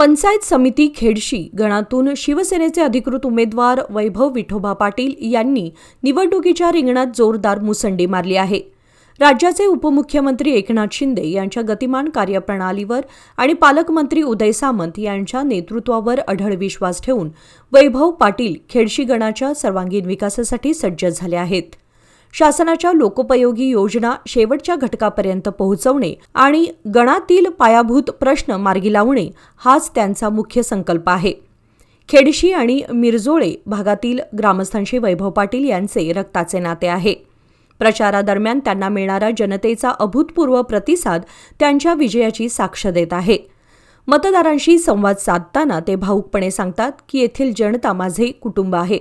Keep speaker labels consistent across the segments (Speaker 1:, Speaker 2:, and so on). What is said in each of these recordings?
Speaker 1: पंचायत समिती खेडशी गणातून शिवसेनेचे अधिकृत उमेदवार वैभव विठोबा पाटील यांनी निवडणुकीच्या रिंगणात जोरदार मुसंडी मारली आहे. राज्याचे उपमुख्यमंत्री एकनाथ शिंदे यांच्या गतिमान कार्यप्रणालीवर आणि पालकमंत्री उदय सामंत यांच्या नेतृत्वावर अढळ विश्वास ठेवून वैभव पाटील खेडशी गणाच्या सर्वांगीण विकासासाठी सज्ज झाले आहेत. शासनाच्या लोकोपयोगी योजना शेवटच्या घटकापर्यंत पोहोचवणे आणि गणातील पायाभूत प्रश्न मार्गी लावणे हाच त्यांचा मुख्य संकल्प आहे. खेडशी आणि मिरजोळे भागातील ग्रामस्थांशी वैभव पाटील यांचे रक्ताचे नाते आहे. प्रचारादरम्यान त्यांना मिळणारा जनतेचा अभूतपूर्व प्रतिसाद त्यांच्या विजयाची साक्ष देत आहे. मतदारांशी संवाद साधताना ते भाऊकपणे सांगतात की येथील जनता माझे कुटुंब आहे.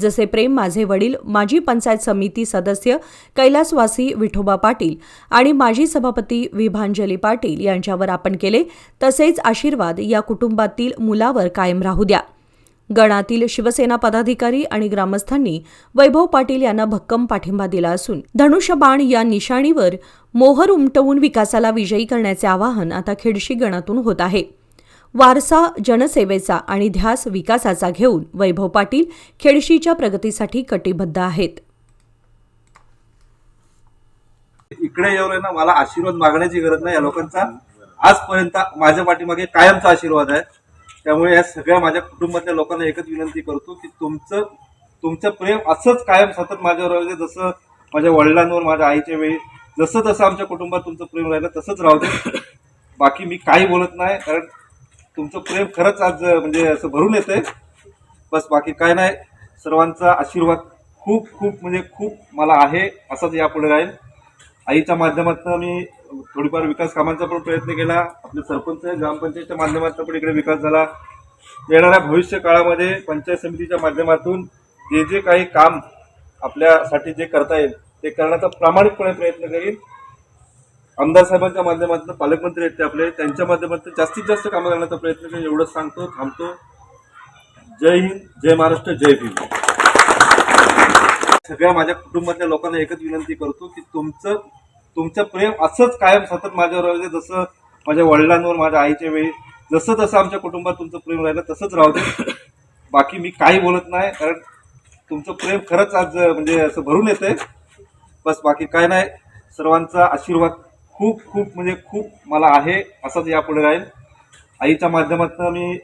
Speaker 1: जसे प्रेम माझे वडील माजी पंचायत समिती सदस्य कैलासवासी विठोबा पाटील आणि माजी सभापती विभांजली पाटील यांच्यावर आपण केले तसेच आशीर्वाद या कुटुंबातील मुलावर कायम राहू द्या. गणातील शिवसेना पदाधिकारी आणि ग्रामस्थांनी वैभव पाटील यांना भक्कम पाठिंबा दिला असून धनुष्यबाण या निशाणीवर मोहर उमटवून विकासाला विजयी करण्याचे आवाहन आता खेडशी गणातून होत आहे. वारसा जनसेवेचा आणि ध्यास विकासाचा घेऊन वैभव पाटील खेडशीच्या प्रगतीसाठी कटिबद्ध आहेत.
Speaker 2: इकडे येऊन आहे ना मला आशीर्वाद मागण्याची गरज नाही. या लोकांचा आजपर्यंत माझ्या पाठीमागे कायमचा आशीर्वाद आहे. त्यामुळे या सगळ्या माझ्या कुटुंबातल्या लोकांना एकच विनंती करतो की तुमचं तुमचं प्रेम असंच कायम सतत माझ्यावर राहू दे. जसं माझ्या वडिलांवर माझ्या आईच्या वेळी जसं जसं आमच्या कुटुंबात तुमचं प्रेम राहिलं तसंच राहू दे. बाकी मी काही बोलत नाही कारण तुमचं प्रेम खरंच आज म्हणजे असं भरून येतंय. बस बाकी काय नाही. सर्वांचा आशीर्वाद खूप खूप म्हणजे खूप मला आहे असाच यापुढे राहील. आईच्या माध्यमातून मी थोडीफार विकास कामांचा पण प्रयत्न केला. आपले सरपंच ग्रामपंचायतच्या माध्यमातून पण इकडे विकास झाला. येणाऱ्या भविष्य काळामध्ये पंचायत समितीच्या माध्यमातून जे जे काही काम आपल्यासाठी जे करता येईल ते करण्याचा प्रामाणिकपणे प्रयत्न करीन. आमदार साहेबांच्या माध्यमातून पालकमंत्री आहेत ते आपले त्यांच्या माध्यमातून जास्तीत जास्त कामं करण्याचा प्रयत्न करेन एवढंच सांगतो थांबतो. जय हिंद जय महाराष्ट्र जय भीम. सगळ्या माझ्या कुटुंबातल्या लोकांना एकच विनंती करतो की तुमचं तुमचं प्रेम असंच कायम सतत माझ्यावर राहू दे जसं माझ्या वडिलांवर माझ्या आईच्या वेळी जसं जसं आमच्या कुटुंबात तुमचं प्रेम राहिलं तसंच राहू दे. बाकी मी काही बोलत नाही कारण तुमचं प्रेम खरंच आज म्हणजे असं भरून येतंय. बस बाकी काय नाही सर्वांचा आशीर्वाद खूप खूप म्हणजे खूप मला आहे असंच यापुढे राहील. आईच्या माध्यमातून मी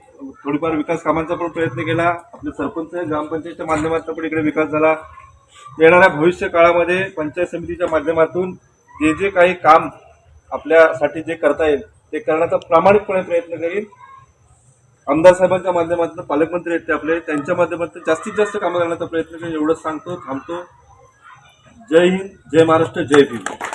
Speaker 2: थोडीफार विकास कामांचा पण प्रयत्न केला. आपले सरपंच ग्रामपंचायतच्या माध्यमातून पण इकडे विकास झाला. येणाऱ्या भविष्य काळामध्ये पंचायत समितीच्या माध्यमातून जे जे काही काम आपल्यासाठी जे करता येईल ते करण्याचा प्रामाणिकपणे प्रयत्न करीन. आमदार साहेबांच्या माध्यमातून पालकमंत्री आहेत ते आपले त्यांच्या माध्यमातून जास्तीत जास्त कामं करण्याचा प्रयत्न करेन एवढंच सांगतो थांबतो. जय हिंद जय महाराष्ट्र जय भीम.